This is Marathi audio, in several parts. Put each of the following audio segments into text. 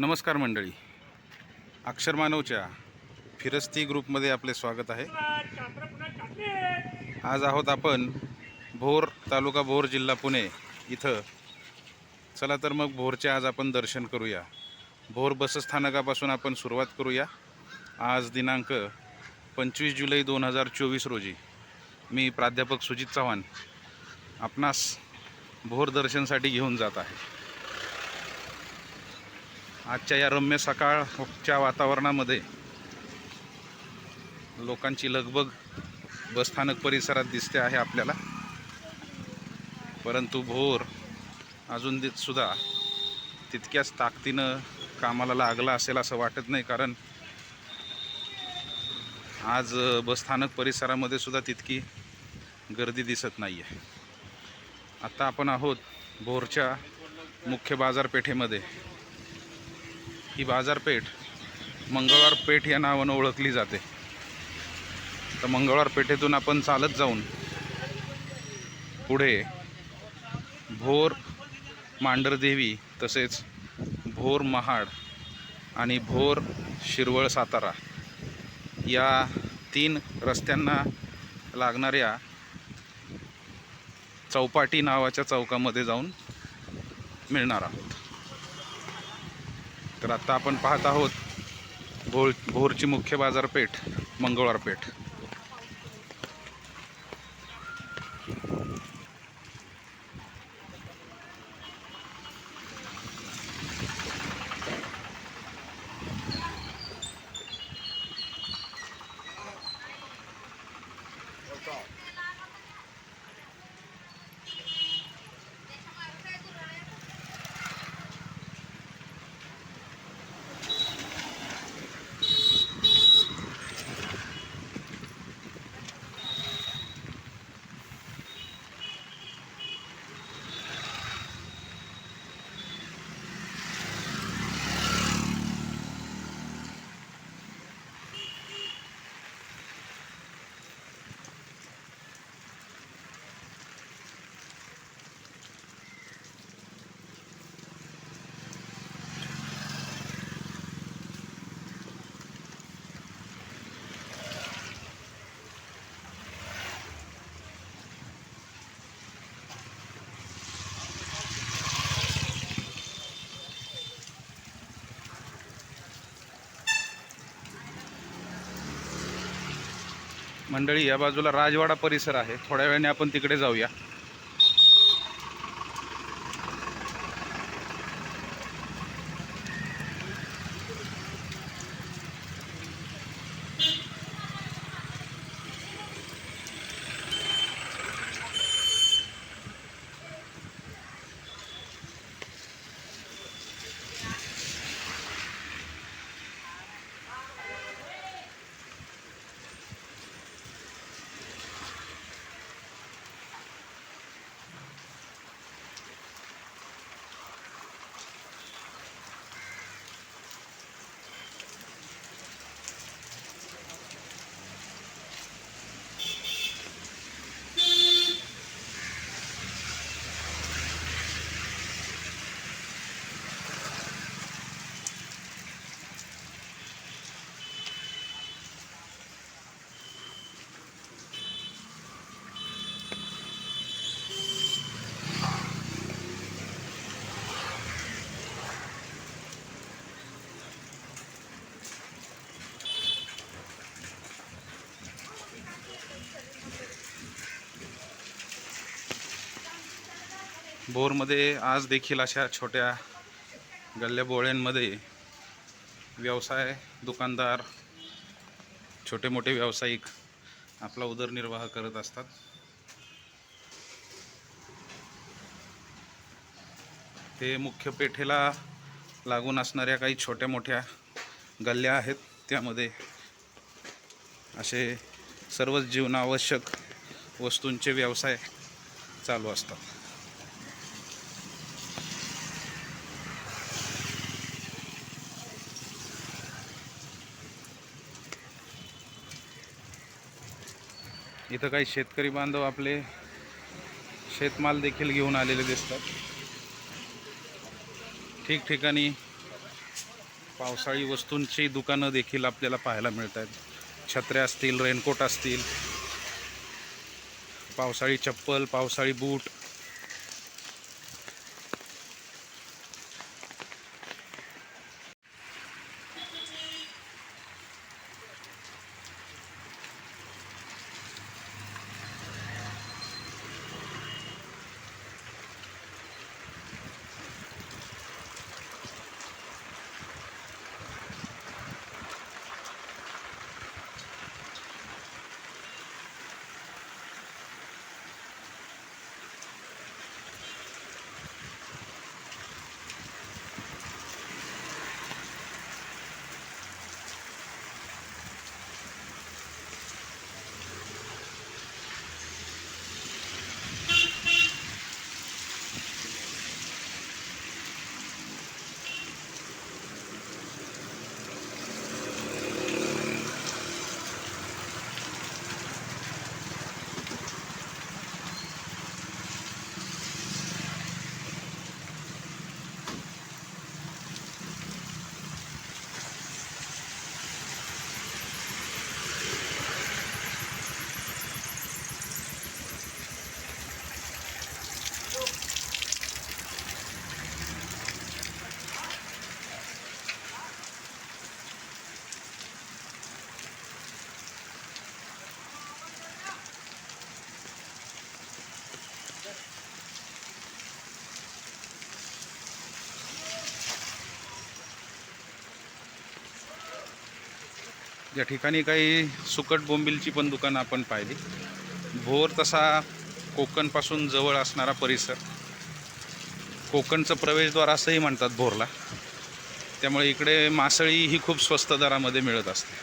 नमस्कार मंडळी. अक्षरमानवच्या फिरस्ती ग्रुपमध्ये आपले स्वागत आहे. आज आहोत आपण भोर तालुका भोर जिल्हा पुणे इथं. चला तर मग भोरचे आज आपण दर्शन करूया. भोर बसस्थानकापासून आपण सुरुवात करूया. आज दिनांक पंचवीस जुलै दोन हजार चोवीस रोजी. मी प्राध्यापक सुजित चव्हाण आपणास भोर दर्शनसाठी घेऊन जात आहे. आजच्या या रम्य सकाळच्या वातावरणामध्ये लोकांची लगबग बसस्थानक परिसरात दिसते आहे आपल्याला. परंतु भोर अजून दि- सुद्धा तितक्याच ताकदीनं कामाला लागला असेल असं वाटत नाही कारण आज बसस्थानक परिसरामध्ये सुद्धा तितकी गर्दी दिसत नाही आहे आता आपण आहोत भोरच्या मुख्य बाजारपेठेमध्ये. ही बाजारपेठ मंगळवार पेठ या नावानं ओळखली जाते. तर मंगळवार पेठेतून आपण चालत जाऊन पुढे भोर मांढरदेवी तसेच भोर महाड आणि भोर शिरवळ सातारा या तीन रस्त्यांना लागणाऱ्या चौपाटी नावाच्या चौकामध्ये जाऊन मिळणार आहोत. तर आता आपण पाहत आहोत भोर भोरची मुख्य बाजारपेठ मंगळवार मंडळी या बाजूला राजवाडा परिसर आहे. थोड्या वेळाने आपण तिकडे जाऊया. भोरमध्ये आज देखील अशा छोट्या गल्ल्याबोळ्यांमध्ये व्यवसाय दुकानदार छोटे मोठे व्यावसायिक आपला उदरनिर्वाह करत असतात. ते मुख्य पेठेला लागून असणाऱ्या काही छोट्या मोठ्या गल्ल्या आहेत. त्यामध्ये असे सर्वच जीवनावश्यक वस्तूंचे व्यवसाय चालू असतात. इथं काही शेतकरी बांधव आपले शेतमाल देखील घेऊन आलेले दिसतात. ठिकठिकाणी पावसाळी वस्तूंची दुकानं देखील आपल्याला पाहायला मिळत आहेत छत्र्या असतील रेनकोट असतील पावसाळी चप्पल पावसाळी बूट या ठिकाणी काही सुकट बोंबिलची पण दुकानं आपण पाहिली. भोर तसा कोकणपासून जवळ असणारा परिसर. कोकणचं प्रवेशद्वार असंही म्हणतात भोरला. त्यामुळे इकडे मासळी ही खूप स्वस्त दरामध्ये मिळत असते.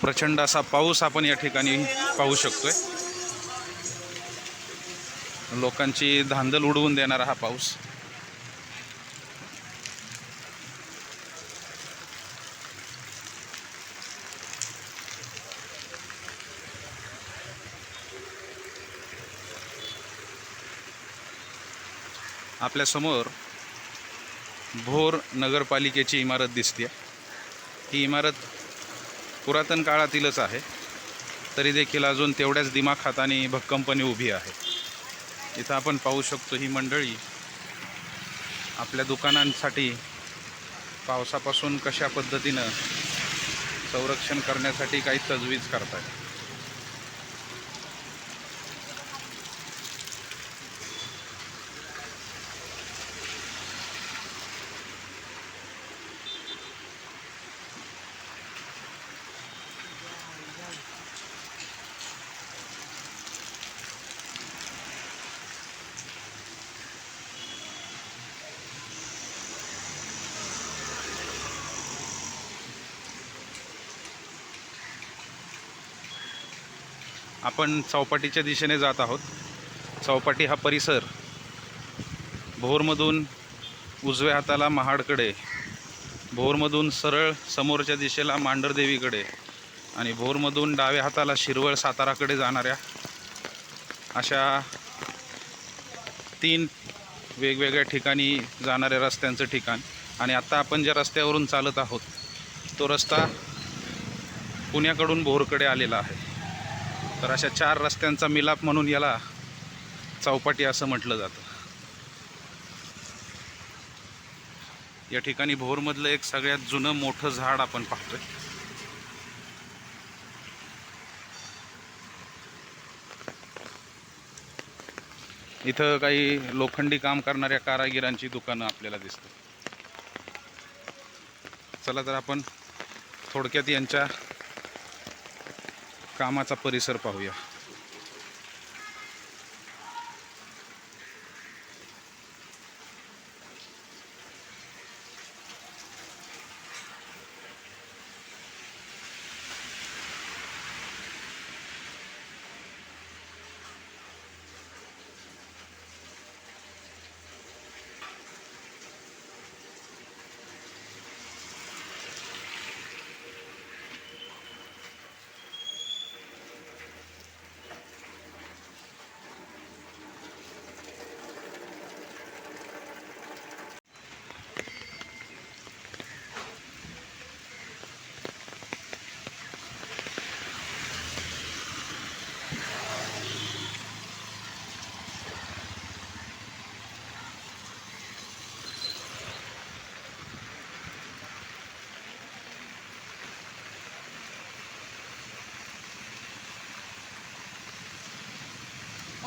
प्रचंड असा पाऊस आपण या ठिकाणी पाहू शकतोय. लोकांची धांदल उडवून देणारा हा पाऊस. आपल्यासमोर भोर नगरपालिकेची इमारत दिसते ही इमारत पुरातन काळातीलच आहे. तरी देखील अजून तेवढ्याच दिमाखात आणि भक्कमपणे उभी आहे. इथं आपण पाहू शकतो ही मंडळी आपल्या दुकानांसाठी पावसापासून कशा पद्धतीनं संरक्षण करण्यासाठी काही तजवीज करतात आपण चौपाटीच्या दिशेने जात आहोत. चौपाटी हा परिसर भोरमधून उजव्या हाताला महाडकडे भोरमधून सरळ समोरच्या दिशेला मांढरदेवीकडे आणि भोरमधून डाव्या हाताला शिरवळ साताराकडे जाणाऱ्या अशा तीन वेगवेगळ्या ठिकाणी जाणाऱ्या रस्त्यांचं ठिकाण. आणि आत्ता आपण ज्या रस्त्यावरून चालत आहोत तो रस्ता पुण्याकडून भोरकडे आलेला आहे. तर अशा चार रस्त्यांचा मिलाप म्हणून याला चौपाटी असं म्हटलं जातं. या ठिकाणी भोरमधलं एक सगळ्यात जुनं मोठं झाड आपण पाहतोय. इथं काही लोखंडी काम करणाऱ्या कारागिरांची दुकानं आपल्याला दिसतात. चला तर आपण थोडक्यात यांच्या कामाचा परिसर पाहूया.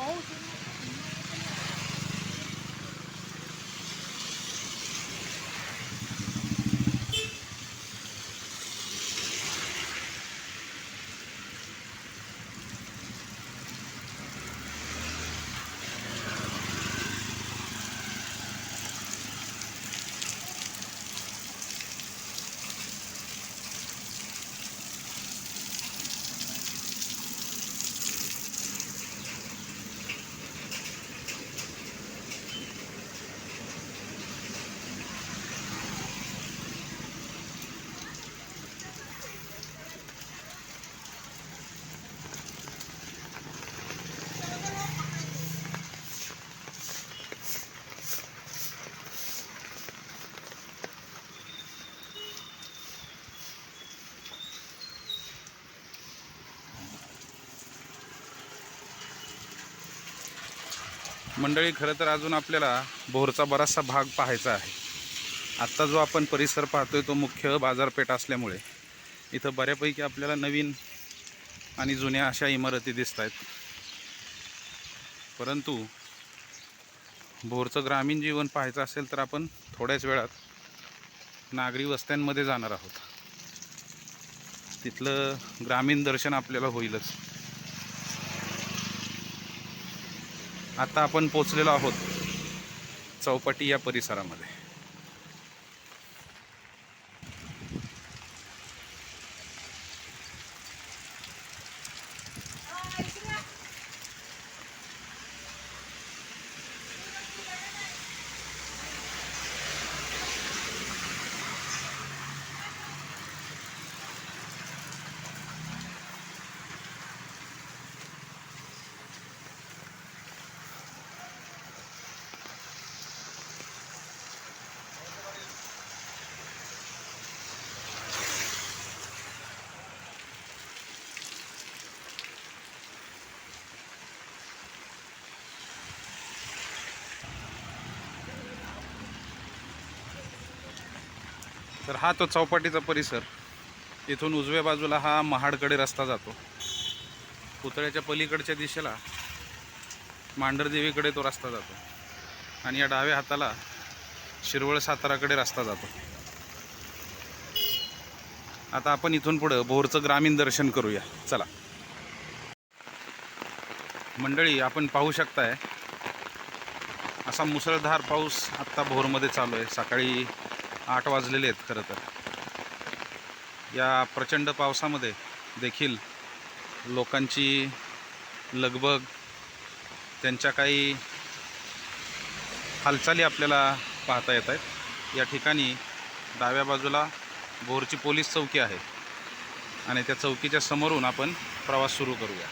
好。मंडळी खरं तर अजून आपल्याला भोरचा बराचसा भाग पाहायचा आहे. आत्ता जो आपण परिसर पाहतोय तो मुख्य बाजारपेठ असल्यामुळे इथं बऱ्यापैकी आपल्याला नवीन आणि जुन्या अशा इमारती दिसत आहेत परंतु भोरचं ग्रामीण जीवन पाहायचं असेल तर आपण थोड्याच वेळात नागरी वस्त्यांमध्ये जाणार आहोत. तिथलं ग्रामीण दर्शन आपल्याला होईलच. आता आपण पोचलेलो आहोत चौपाटी या परिसरामध्ये. तर हा तो चौपाटीचा परिसर. इथून उजव्या बाजूला हा महाडकडे रस्ता जातो. पुतळ्याच्या पलीकडच्या दिशेला मांढरदेवीकडे तो रस्ता जातो. आणि या डाव्या हाताला शिरवळ साताराकडे रस्ता जातो. आता आपण इथून पुढं भोरचं ग्रामीण दर्शन करूया. चला. मंडळी आपण पाहू शकताय असा मुसळधार पाऊस आत्ता भोरमध्ये चालू आहे. सकाळी आठ वाजलेले आहेत खरं तर. या प्रचंड पावसामध्ये देखील लोकांची लगबग त्यांच्या काही हालचाली आपल्याला पाहता येत आहेत. या ठिकाणी डाव्या बाजूला भोरची पोलीस चौकी आहे आणि त्या चौकीच्या समोरून आपण प्रवास सुरू करूया.